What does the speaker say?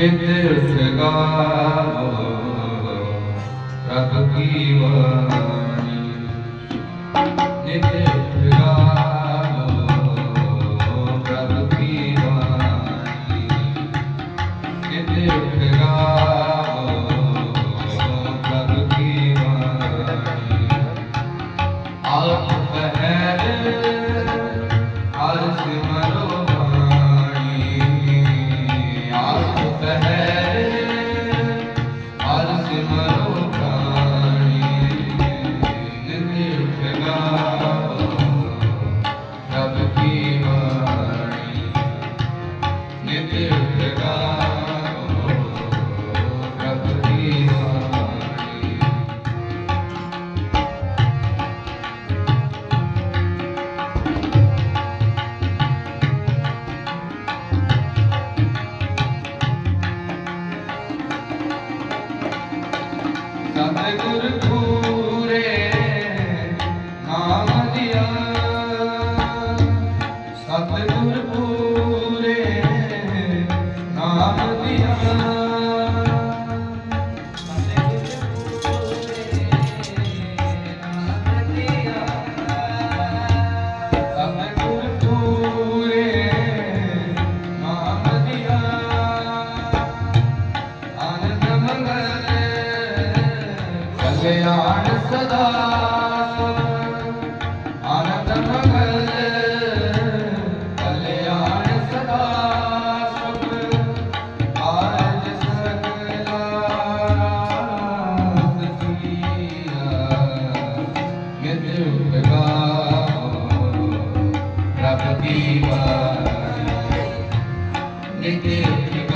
ਨਿਤ ਗਾਵੋ ਰੱਬ ਕੀ ਬਾਣੀ। ਨਿਤ Sadhguru ਧਿਆਨ ਸਦਾ ਆਨੰਦ ਮੰਗਲ ਕਲਿਆਣ ਸਦਾ ਸੁਖ ਆਰਜ ਸਕਲਾ ਸਤਿਆ ਮਿਤ ਉਪਗਾ ਪ੍ਰਭ ਦੀ ਵਾਰ ਨਿਤ ਉਪਗਾ